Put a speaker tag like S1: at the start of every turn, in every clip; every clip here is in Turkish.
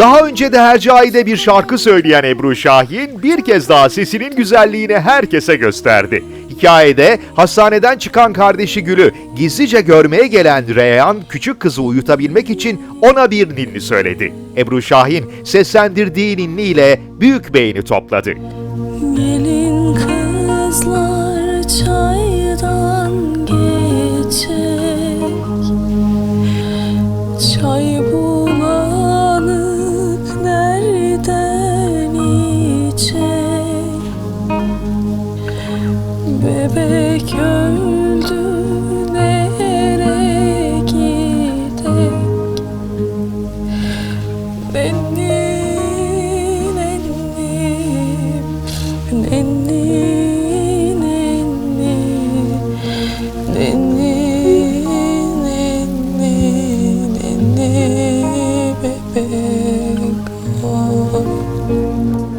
S1: Daha önce de Hercai'de bir şarkı söyleyen Ebru Şahin bir kez daha sesinin güzelliğini herkese gösterdi. Hikayede hastaneden çıkan kardeşi Gül'ü gizlice görmeye gelen Reyhan küçük kızı uyutabilmek için ona bir ninni söyledi. Ebru Şahin seslendirdiği ninni büyük beğeni topladı.
S2: Gelin kızlar çaydan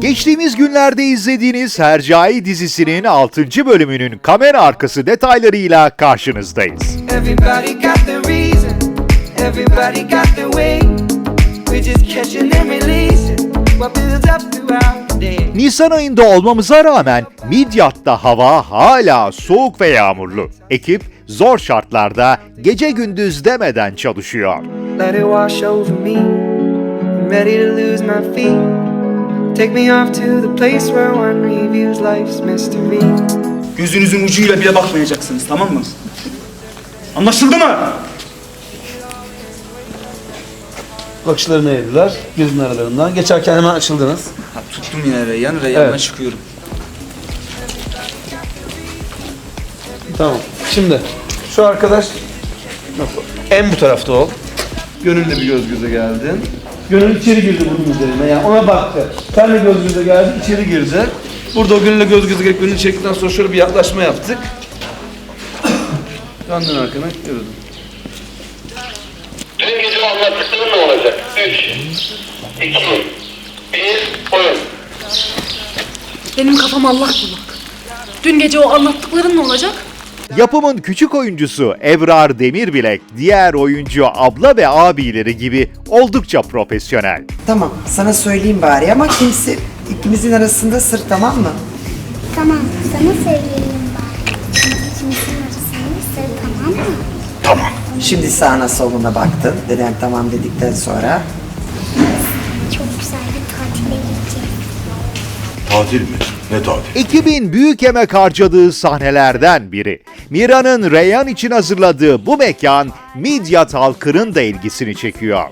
S1: Geçtiğimiz günlerde izlediğiniz Hercai dizisinin 6. bölümünün kamera arkası detaylarıyla karşınızdayız.
S3: Reason, way.
S1: Nisan ayında olmamıza rağmen Midyat'ta hava hala soğuk ve yağmurlu. Ekip zor şartlarda gece gündüz demeden çalışıyor.
S4: Gözünüzün ucuyla bile bakmayacaksınız tamam mı? Anlaşıldı mı?
S5: Bakışlarını eğdiler gözün aralarından. Geçerken hemen açıldınız.
S4: Ha, tuttum yine Reyyan, Reyyan'dan
S5: Evet.
S4: çıkıyorum.
S5: Tamam. Şimdi şu arkadaş Nasıl? en bu tarafta ol. Gönül'le bir göz göze geldin. Gönül içeri girdi bunun üzerine. Yani ona baktı. Sen de göz göze geldin, içeri girdi. Burada o Gönül'le göz göze gelip Gönül'ü çektikten sonra şöyle bir yaklaşma yaptık. Döndün arkana, yürüdün.
S6: Dün gece anlattıkların 3, 2, 1, oyun.
S7: Benim kafam allak bullak. Dün gece o anlattıkların ne olacak?
S1: Yapımın küçük oyuncusu Ebrar Demirbilek, diğer oyuncu abla ve abileri gibi oldukça profesyonel.
S8: Tamam, sana söyleyeyim bari ama kimse ikimizin arasında sır tamam mı?
S9: Tamam, sana söyleyelim bari. İkimizin arasında sır tamam mı?
S8: Şimdi sağına soluna baktın. Dedem tamam dedikten sonra.
S9: Çok güzel bir tatile.
S10: Tatil mi? Ne tatil?
S1: Ekibin büyük emek harcadığı sahnelerden biri. Mira'nın Reyhan için hazırladığı bu mekan Midyat halkının da ilgisini çekiyor.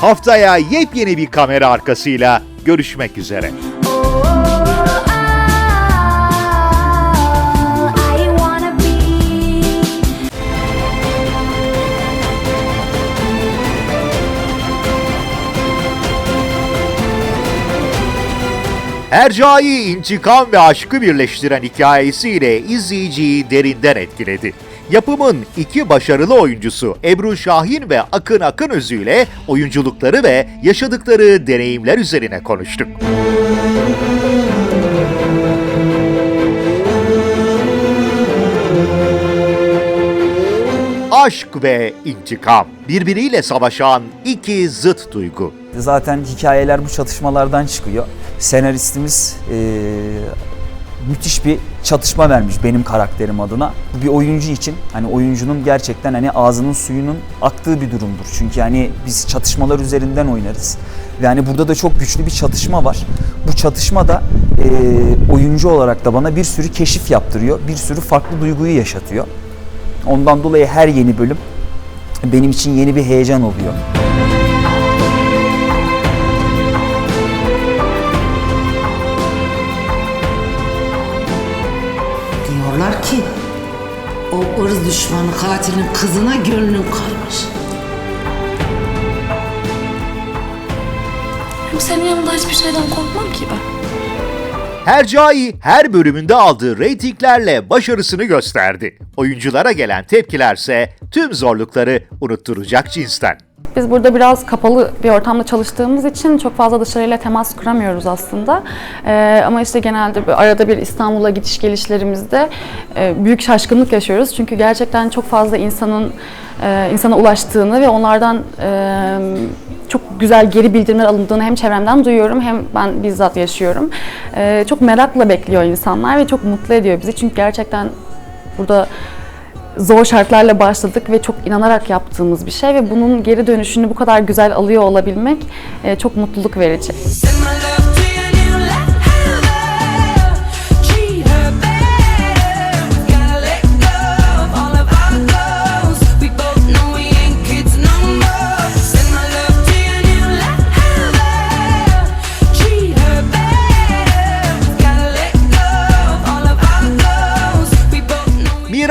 S1: Haftaya yepyeni bir kamera arkasıyla görüşmek üzere.
S2: I wanna be.
S1: Hercai intikam ve aşkı birleştiren hikayesiyle izleyiciyi derinden etkiledi. Yapımın iki başarılı oyuncusu Ebru Şahin ve Akın Akın Özü ile oyunculukları ve yaşadıkları deneyimler üzerine konuştuk. Aşk ve intikam birbiriyle savaşan iki zıt duygu.
S11: Zaten hikayeler bu çatışmalardan çıkıyor. Senaristimiz eee, müthiş bir çatışma vermiş benim karakterim adına. Bu bir oyuncu için hani oyuncunun gerçekten hani ağzının suyunun aktığı bir durumdur. Çünkü hani biz çatışmalar üzerinden oynarız. Ve hani burada da çok güçlü bir çatışma var. Bu çatışma da eee, oyuncu olarak da bana bir sürü keşif yaptırıyor. Bir sürü farklı duyguyu yaşatıyor. Ondan dolayı her yeni bölüm benim için yeni bir heyecan oluyor.
S8: Diyorlar ki o ırz düşmanı katilin kızına gönlün kaymış.
S7: Hem senin yanında hiçbir şeyden korkmam ki ben.
S1: Hercai her bölümünde aldığı reytinglerle başarısını gösterdi. Oyunculara gelen tepkilerse tüm zorlukları unutturacak cinsten.
S7: Biz burada biraz kapalı bir ortamda çalıştığımız için çok fazla dışarıyla temas kuramıyoruz aslında. Ee, ama işte genelde arada bir İstanbul'a gidiş gelişlerimizde e, büyük şaşkınlık yaşıyoruz. Çünkü gerçekten çok fazla insanın e, insana ulaştığını ve onlardan e, çok güzel geri bildirimler alındığını hem çevremden duyuyorum hem ben bizzat yaşıyorum. E, çok merakla bekliyor insanlar ve çok mutlu ediyor bizi. Çünkü gerçekten burada zor şartlarla başladık ve çok inanarak yaptığımız bir şey ve bunun geri dönüşünü bu kadar güzel alıyor olabilmek e, çok mutluluk verici.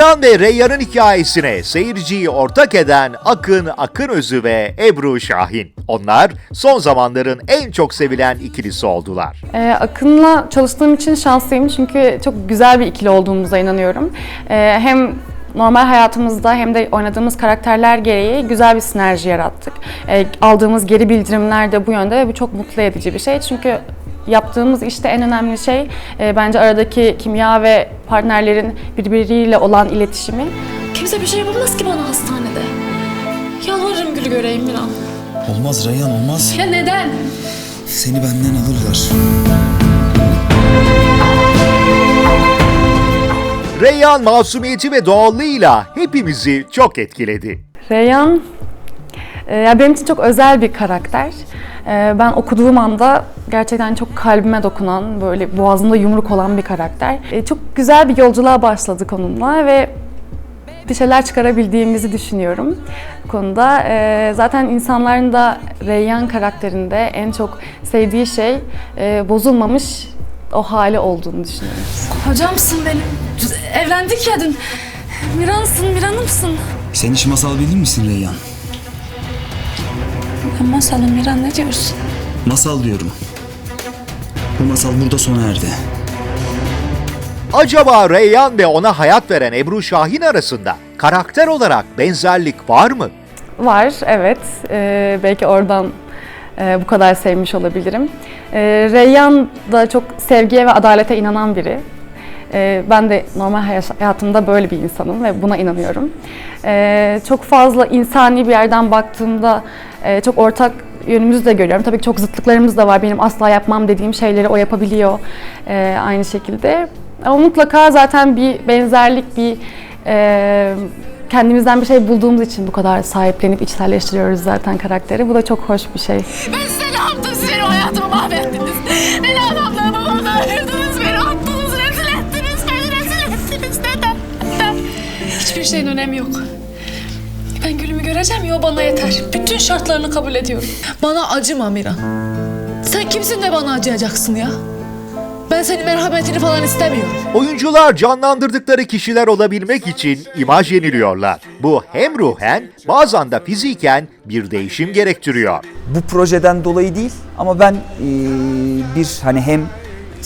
S1: Miran ve Reyyan'ın hikayesine seyirciyi ortak eden Akın Akınözü ve Ebru Şahin. Onlar son zamanların en çok sevilen ikilisi oldular.
S7: Ee, Akın'la çalıştığım için şanslıyım çünkü çok güzel bir ikili olduğumuza inanıyorum. Ee, hem normal hayatımızda hem de oynadığımız karakterler gereği güzel bir sinerji yarattık. Ee, aldığımız geri bildirimler de bu yönde ve bu çok mutlu edici bir şey. Çünkü yaptığımız işte en önemli şey e, bence aradaki kimya ve partnerlerin birbiriyle olan iletişimi.
S12: Kimse bir şey yapamaz ki bana hastanede. Yalvarırım gülü göreyim Miran.
S13: Olmaz Reyhan olmaz.
S12: Ya neden?
S13: Seni benden alırlar.
S1: Reyyan masumiyeti ve doğallığıyla hepimizi çok etkiledi.
S7: Reyhan e, ya benim için çok özel bir karakter. E, Ben okuduğum anda gerçekten çok kalbime dokunan, böyle boğazımda yumruk olan bir karakter. E, Çok güzel bir yolculuğa başladık onunla ve bir şeyler çıkarabildiğimizi düşünüyorum bu konuda. E, Zaten insanların da Reyhan karakterinde en çok sevdiği şey e, bozulmamış o hali olduğunu düşünüyorum.
S12: Hocamsın benim. Evlendik ya dün. Miran'sın, Miran'ımsın.
S13: Sen hiç masal bilir misin Reyhan?
S12: Ben masalım Miran ne diyorsun?
S13: Masal diyorum. Bu masal burada sona erdi.
S1: Acaba Reyyan ve ona hayat veren Ebru Şahin arasında karakter olarak benzerlik var mı?
S7: Var, evet. Ee, belki oradan e, bu kadar sevmiş olabilirim. Ee, Reyyan da çok sevgiye ve adalete inanan biri. Ee, ben de normal hay- hayatımda böyle bir insanım ve buna inanıyorum. Ee, çok fazla insani bir yerden baktığımda e, çok ortak yönümüzü de görüyorum. Tabii ki çok zıtlıklarımız da var. Benim asla yapmam dediğim şeyleri o yapabiliyor e, aynı şekilde. Ama mutlaka zaten bir benzerlik, bir e, kendimizden bir şey bulduğumuz için bu kadar sahiplenip içselleştiriyoruz zaten karakteri. Bu da çok hoş bir şey.
S12: Ben size ne yaptım? Siz benim hayatımı mahvettiniz. Beni adamla babamla Hiçbir şeyin önemi yok. Ben gülümü göreceğim ya o bana yeter. Bütün şartlarını kabul ediyorum. Bana acıma Miran. Sen kimsin de bana acıyacaksın ya? Ben senin merhametini falan istemiyorum.
S1: Oyuncular canlandırdıkları kişiler olabilmek için imaj yeniliyorlar. Bu hem ruhen bazen de fiziken bir değişim gerektiriyor.
S11: bu projeden dolayı değil ama ben eee, bir hani hem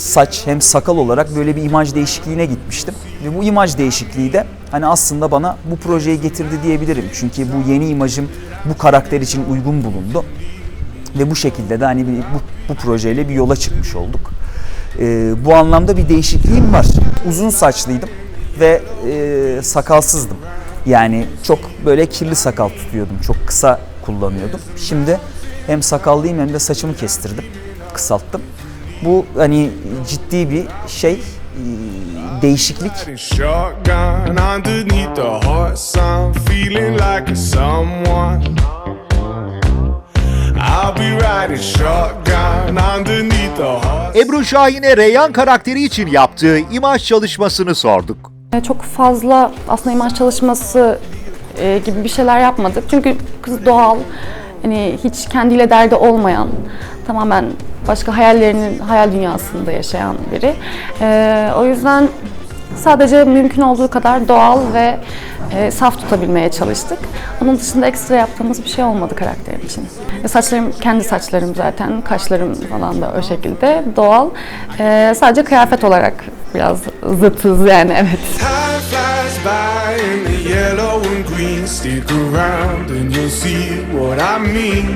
S11: saç hem sakal olarak böyle bir imaj değişikliğine gitmiştim. Ve bu imaj değişikliği de hani aslında bana bu projeyi getirdi diyebilirim. Çünkü bu yeni imajım bu karakter için uygun bulundu. Ve bu şekilde de hani bu, bu projeyle bir yola çıkmış olduk. Eee, bu anlamda bir değişikliğim var. Uzun saçlıydım ve eee, sakalsızdım. Yani çok böyle kirli sakal tutuyordum. Çok kısa kullanıyordum. Şimdi hem sakallıyım hem de saçımı kestirdim. Kısalttım. Bu hani ciddi bir şey, eee, değişiklik.
S1: Ebru Şahin'e Reyyan karakteri için yaptığı imaj çalışmasını sorduk.
S7: E, Çok fazla aslında imaj çalışması e, gibi bir şeyler yapmadık. Çünkü kız doğal, hani hiç kendiyle derdi olmayan, tamamen başka hayallerinin hayal dünyasında yaşayan biri. E, o yüzden sadece mümkün olduğu kadar doğal ve e, saf tutabilmeye çalıştık. Onun dışında ekstra yaptığımız bir şey olmadı karakterim için. E, saçlarım kendi saçlarım zaten, kaşlarım falan da o şekilde doğal. E, sadece kıyafet olarak biraz zıtız yani evet.
S14: Stick around and you'll see what I mean.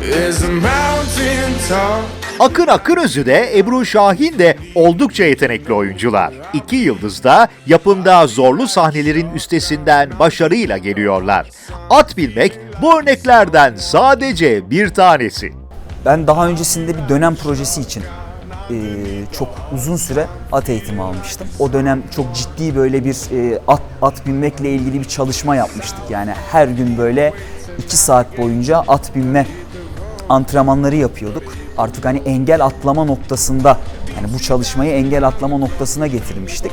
S14: There's a mountain top.
S1: Akın Akınözü de Ebru Şahin de oldukça yetenekli oyuncular. İki yıldız da yapımda zorlu sahnelerin üstesinden başarıyla geliyorlar. At bilmek bu örneklerden sadece bir tanesi.
S11: Ben daha öncesinde bir dönem projesi için e, çok uzun süre at eğitimi almıştım. O dönem çok ciddi böyle bir e, at, at binmekle ilgili bir çalışma yapmıştık. Yani her gün böyle iki saat boyunca at binme antrenmanları yapıyorduk. Artık hani engel atlama noktasında yani bu çalışmayı engel atlama noktasına getirmiştik.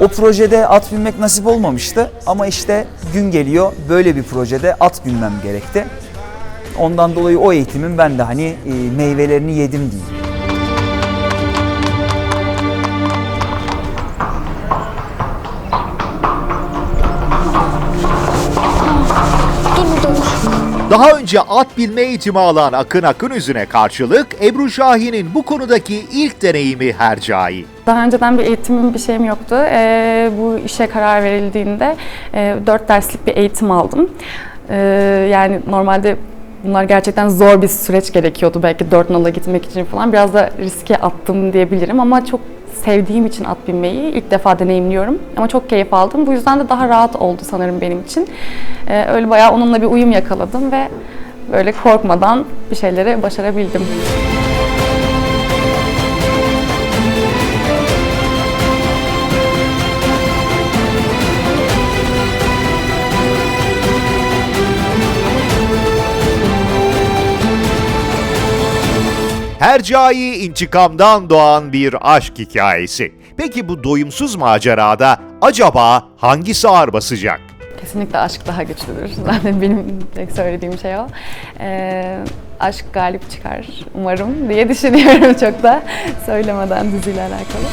S11: O projede at binmek nasip olmamıştı ama işte gün geliyor böyle bir projede at binmem gerekti. Ondan dolayı o eğitimin ben de hani e, meyvelerini yedim diyeyim.
S1: Daha önce at bilme eğitimi alan Akın Akınözü'ne karşılık Ebru Şahin'in bu konudaki ilk deneyimi Hercai.
S7: Daha önceden bir eğitimim bir şeyim yoktu. Ee, bu işe karar verildiğinde e, 4 derslik bir eğitim aldım. Ee, yani normalde bunlar gerçekten zor bir süreç gerekiyordu belki 4 nala gitmek için falan. Biraz da riske attım diyebilirim ama çok sevdiğim için at binmeyi ilk defa deneyimliyorum. Ama çok keyif aldım. Bu yüzden de daha rahat oldu sanırım benim için. Ee, öyle bayağı onunla bir uyum yakaladım ve böyle korkmadan bir şeyleri başarabildim.
S1: Hercai intikamdan doğan bir aşk hikayesi. Peki bu doyumsuz macerada acaba hangisi ağır basacak?
S7: Kesinlikle aşk daha güçlüdür. Zaten benim tek söylediğim şey o. Ee, aşk galip çıkar umarım diye düşünüyorum çok da söylemeden diziyle alakalı.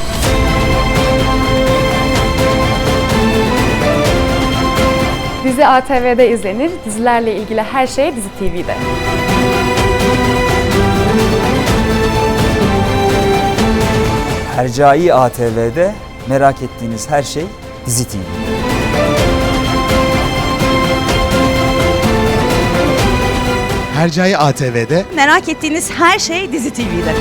S7: Dizi ATV'de izlenir. Dizilerle ilgili her şey Dizi TV'de.
S11: Hercai ATV'de merak ettiğiniz her şey Dizi TV.
S13: Hercai ATV'de
S12: Merak ettiğiniz her şey Dizi TV'de.